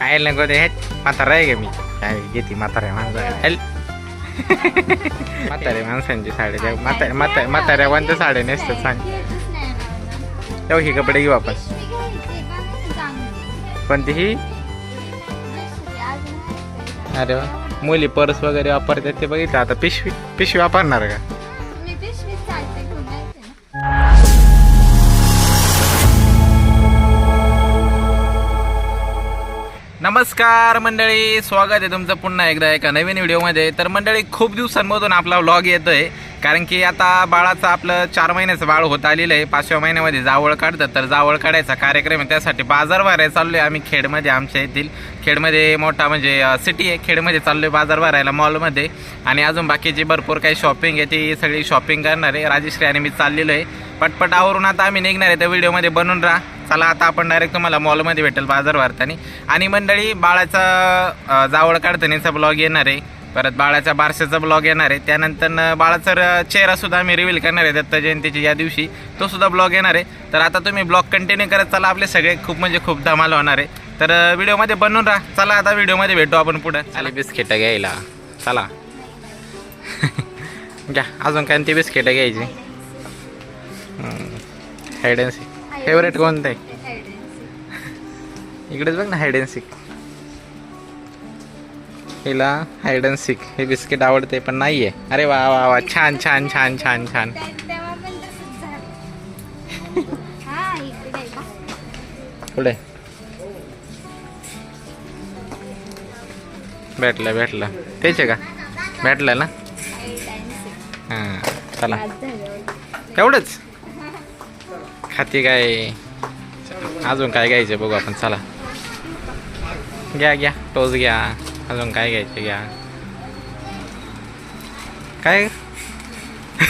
काय नको ते म्हातारा आहे का मी काय घेते म्हाताऱ्या माणसा हेल म्हाताऱ्या माणसांची साड्या म्हाताऱ्या म्हाताऱ्या म्हाताऱ्या कोणत्या साड्या नेसतात सांग ही कपडे घेऊ आपण कोणती ही अरे वा मुली पर्स वगैरे वापरतात ते बघितलं आता पिशवी पिशवी वापरणार का नमस्कार मंडळी स्वागत आहे तुमचं पुन्हा एकदा एका नवीन व्हिडिओमध्ये. तर मंडळी खूप दिवसांमधून आपला व्लॉग येतोय. कारण की आता बाळाचं आपलं चार महिन्याचं बाळ होत आलेलं आहे. पाचव्या महिन्यामध्ये जावळ काढतं तर जावळ काढायचा कार्यक्रम आहे. त्यासाठी बाजार भरायला चाललो आहे आम्ही खेडमध्ये आमच्या येथील खेडमध्ये मोठा म्हणजे सिटी आहे. खेडमध्ये चाललो आहे बाजार भरायला मॉलमध्ये आणि अजून बाकीची भरपूर काही शॉपिंग आहे. ती सगळी शॉपिंग करणार आहे राजेश्री आणि मी चाललेलो आहे. पटपट आवरून आता आम्ही निघणार आहे. त्या व्हिडिओमध्ये बनून राहा. चला आता आपण डायरेक्ट तुम्हाला मॉलमध्ये भेटेल बाजार भरताना आणि मंडळी बाळाचा जावळ काढतानीचा ब्लॉग येणार आहे. परत बाळाच्या बारशाचा ब्लॉग येणार आहे. त्यानंतर बाळाचा चेहरासुद्धा आम्ही रिव्हील करणार आहे दत्त जयंतीची या दिवशी. तो सुद्धा ब्लॉग येणार आहे. तर आता तुम्ही ब्लॉग कंटिन्यू करत चला. आपले सगळे खूप म्हणजे खूप धमाल होणार आहे. तर व्हिडिओमध्ये बनून राहा. चला आता व्हिडिओमध्ये भेटू आपण पुढं. आले बिस्किटं घ्यायला. चला. घ्या. अजून काय ती बिस्किटं घ्यायची? हायडन्सी फेवरेट कोणतं? आहे इकडेच बघ ना हाईड अँड सीक हिला हाईड अँड सीक हे बिस्किट आवडते पण नाही आहे अरे वा वा वा. छान छान छान छान छान. पुढे. भेटलं भेटलं. तेच आहे का? भेटलं ना? हां चला. एवढंच? खाती काय अजून काय घ्यायचं बघू आपण चला. घ्या घ्या टोच घ्या. अजून काय घ्यायचं घ्या. काय?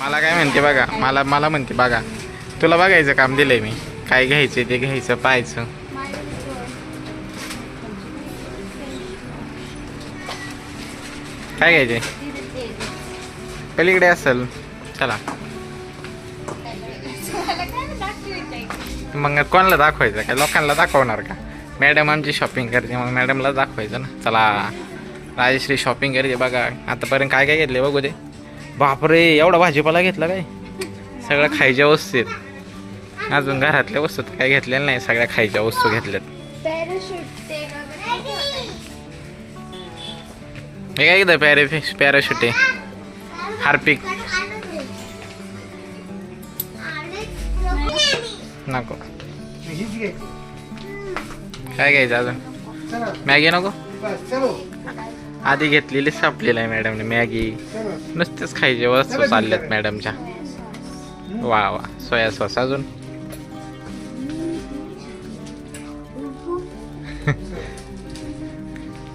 मला काय म्हणते बघा मला मला म्हणते बघा. तुला बघायचं काम दिलंय मी. काय घ्यायचं ते घ्यायचं पाहायचं. काय घ्यायचे पलीकडे असेल. चला. मग कोणाला दाखवायचं काय लोकांना दाखवणार का? मॅडम आमची शॉपिंग करते मग मॅडमला दाखवायचं ना. चला राजश्री शॉपिंग करते बघा. आतापर्यंत काय काय घेतले बघू दे. बापरे एवढा भाजीपाला घेतला काय? सगळ्या खायच्या वस्तू आहेत अजून घरातल्या वस्तू तर काय घेतलेल्या नाही सगळ्या खायच्या वस्तू घेतल्यात. हे काय घेतं पॅरे पॅराशूट आहे? हार्पिक. नको. काय घ्यायचं अजून? मॅगी नको? आधी घेतलेली सापलेलं आहे मॅडमने मॅगी. नुसतेच खायचे वस्तू चालल्यात मॅडमच्या. वा वा. सोया सॉस अजून?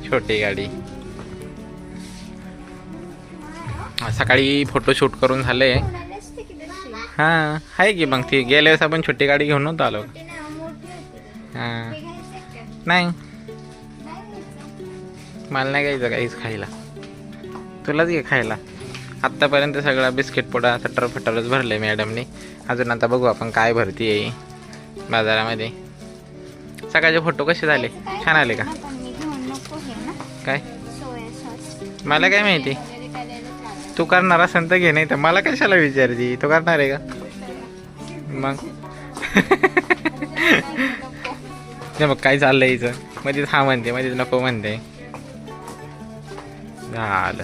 छोटी गाडी. सकाळी फोटोशूट करून झाले. हा आहे की मग ती गेल्या वेळेस आपण छोटी गाडी घेऊन नव्हतो आलो. हा. नाही. मला नाही घ्यायचं काहीच खायला. तुलाच घे खायला. आत्तापर्यंत सगळा बिस्किट पुडा सटर फटरच भरले मॅडमने. अजून आता बघू आपण काय भरती आहे बाजारामध्ये. सकाळचे फोटो कसे झाले? छान आले का? काय? मला काय माहिती? तू करणार असेल तर घे नाही तर मला कशाला विचारती? तू करणार आहे का? मग? नाही बघ काय चाललंय हिचं? मध्येच हा म्हणते मध्येच नको म्हणते. झालं.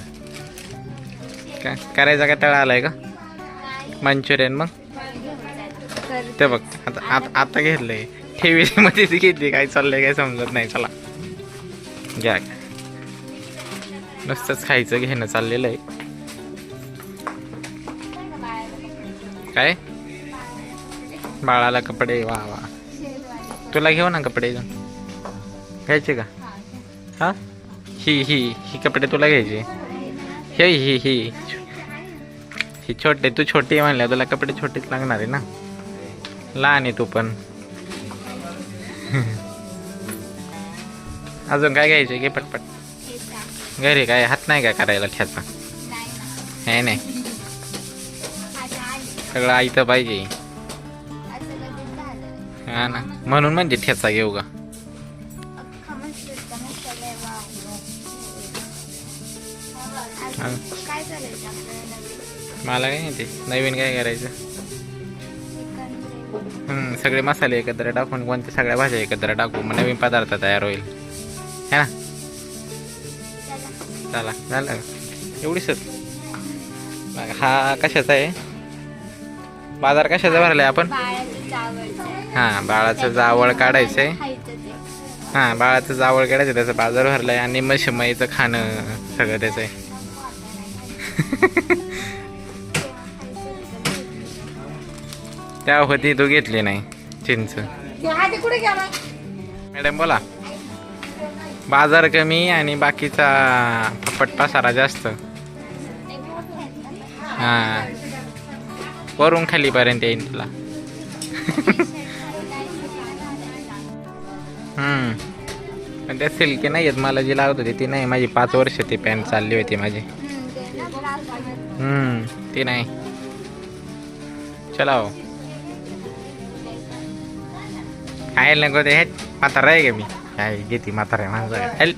काय करायचा का तळा आलाय का? मंचुरियन मग? ते बघ आता आता आता घेतलंय. ठेवी मध्येच घेतली काय चाललंय काय समजत नाही चला. घ्या. नुसतंच खायचं घेणं चाललेलं आहे. काय? बाळाला कपडे वा वा. तुला घेऊ ना कपडे घ्यायचे का? हा? ही ही ही कपडे तुला घ्यायचे. हे ही ही. ही छोटे तू छोटी म्हणल्या तुला कपडे छोटेच लागणार आहे ना? लहान आहे तू पण. अजून काय घ्यायचे? घे पटपट. घरी काय? हात नाही काय करायला ठ्याचा हे नाही. सगळं आयतं पाहिजे. हा ना. म्हणून म्हणजे ठेचा घेऊ का? मला काय नाही ते नवीन काय करायचं? सगळे मसाले एकत्र टाकून कोणत्या सगळ्या भाज्या एकत्र टाकू मग नवीन पदार्थ तयार होईल. है ना? चला. झालं. एवढीच हा कशाचा आहे? बाजार कशाचा भरलाय आपण? हां बाळाचं जावळ काढायचं आहे हां बाळाचं जावळ काढायचं त्याचा बाजार भरलाय आणि मशमाईचं खाणं सगळं त्याचं आहे त्या होती तू घेतली नाही चिंच. मॅडम बोला. बाजार कमी आणि बाकीचा फपट पसारा जास्त. हां. वरून खालीपर्यंत येईन तुला. हम्म. पण त्या सिल्की नाही आहेत मला जी लागत होती ती नाही. माझी पाच वर्ष ती पॅन्ट चालली होती माझी. हम्म. ती नाही. चला हो. खायला नको ते. म्हातारा आहे का मी? काय घेते म्हातारा माझा हॅल.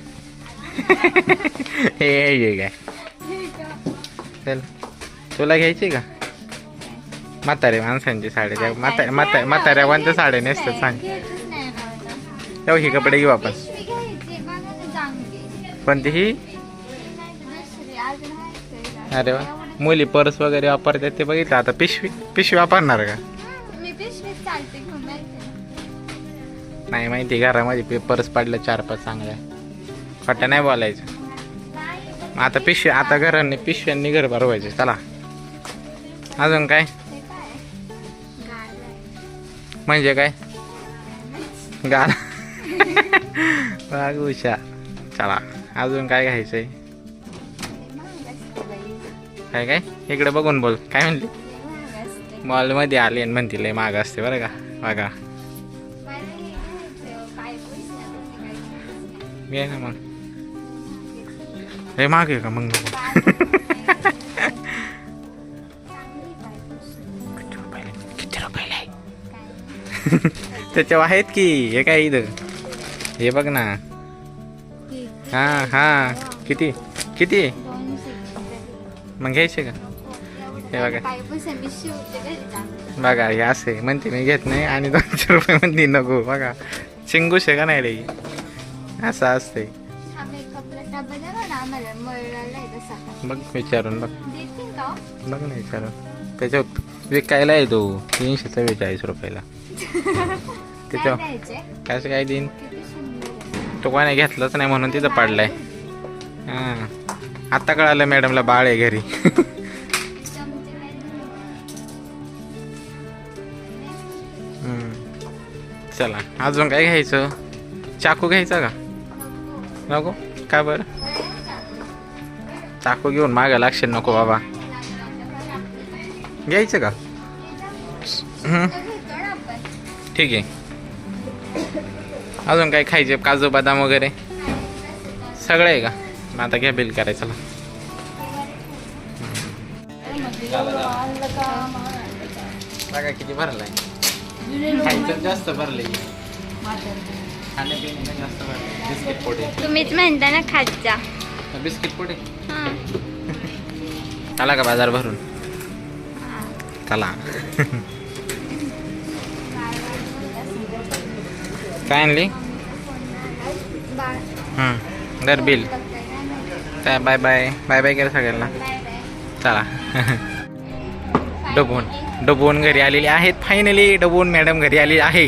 हे हे काय चल. तुला घ्यायची का? म्हातारे माणसांची साड्या त्या म्हाता म्हाता म्हाताऱ्या कोणत्या साड्या नेसतात सांग. तेव्हा ही कपडे घेऊ आपण. कोणती ही? अरे वा. मुली पर्स वगैरे वापरतात ते बघितलं. आता पिशवी पिशवी वापरणार का? नाही माहिती घरामध्ये पर्स पडलं चार पाच चांगल्या. खोटं नाही बोलायचं. आता पिशवी आता घरांनी पिशव्यांनी घर भरवायचे. चला. अजून काय. म्हणजे काय? गाल बघ उषा. चला अजून काय घ्यायचंय? काय काय? इकडे बघून बोल. काय म्हणली? मॉलमध्ये आले म्हणतील लय माग असते बरं का. बघा. घे ना मग. हे मागे आहे का मग? त्याच्यावर आहेत की हे काय इथं? हे बघ ना. हा हा. किती? किती? मग घ्यायचे का? हे बघा. बघा हे असे. म्हणते मी घेत नाही आणि दोनशे रुपये म्हणते नको. बघा. चिंगूश आहे का नाही रे? असं असते. आहे बघ विचारून बघ. बघ ना विचारून. त्याच्यावर विकायला येतो. तीनशे चव्वेचाळीस रुपयाला. काय द्यायचे? कसं काय देईन. तो कोणी घेतलंच नाही म्हणून तिथं पडलाय. हां. आत्ता कळालं मॅडमला बाळ आहे घरी. काय. चला अजून काय घ्यायचं? चाकू घ्यायचा का? नको? का बरं? चाकू घेऊन मागं लागशील नको बाबा. घ्यायचं का? ठीक आहे. अजून काय खायचे? काजू बदाम वगैरे? सगळं आहे का? मग आता घ्या बिल करायचं चला. बघा किती भरलाय. खायचं जास्त बिस्किट पोटे. तुम्हीच म्हणता ना खात जा. बिस्किट पोटे. आला का बाजार भरून? चला. काय आणली? दर बिल. काय बाय बाय बाय बाय केलं सगळ्यांना. चला. डबून डबून घरी आलेली आहेत फायनली डबून मॅडम घरी आलेली आहे